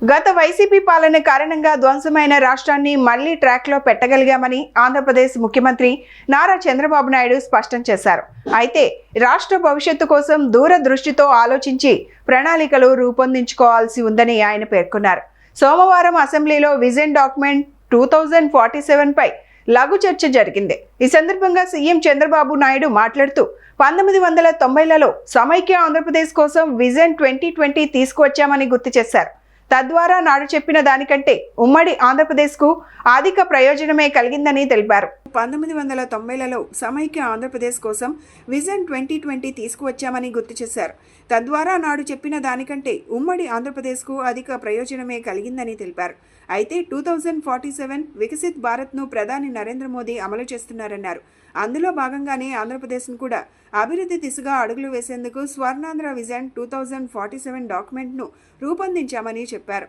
గత వైసీపీ పాలన కారణంగా ధ్వంసమైన రాష్ట్రాన్ని మళ్ళీ ట్రాక్లో పెట్టగలిగామని ఆంధ్రప్రదేశ్ ముఖ్యమంత్రి నారా చంద్రబాబు నాయుడు స్పష్టం చేశారు. అయితే రాష్ట్ర భవిష్యత్తు కోసం దూరదృష్టితో ఆలోచించి ప్రణాళికలు రూపొందించుకోవాల్సి ఉందని ఆయన పేర్కొన్నారు. సోమవారం అసెంబ్లీలో vision document two thousand forty సెవెన్పై లఘు చర్చ జరిగింది. ఈ సందర్భంగా సీఎం చంద్రబాబు నాయుడు మాట్లాడుతూ పంతొమ్మిది వందల తొంభైలలో సమైక్య ఆంధ్రప్రదేశ్ కోసం విజన్ ట్వంటీ ట్వంటీ తీసుకువచ్చామని గుర్తు చేశారు. తద్వారా నాడు చెప్పిన దానికంటే ఉమ్మడి ఆంధ్రప్రదేశ్కు అధిక ప్రయోజనమే కలిగిందని తెలిపారు. పంతొమ్మిది వందల తొంభైలలో సమైక్య ఆంధ్రప్రదేశ్ కోసం విజన్ ట్వంటీ ట్వంటీ తీసుకువచ్చామని గుర్తు చేశారు. తద్వారా నాడు చెప్పిన దానికంటే ఉమ్మడి ఆంధ్రప్రదేశ్కు అధిక ప్రయోజనమే కలిగిందని తెలిపారు. అయితే two thousand forty seven Viksit భారత్ను ప్రధాని నరేంద్ర మోదీ అమలు చేస్తున్నారన్నారు. అందులో భాగంగానే ఆంధ్రప్రదేశ్ను కూడా అభివృద్ధి దిశగా అడుగులు వేసేందుకు Swarnandhra vision two thousand forty seven డాక్యుమెంట్ను రూపొందించామని చెప్పారు.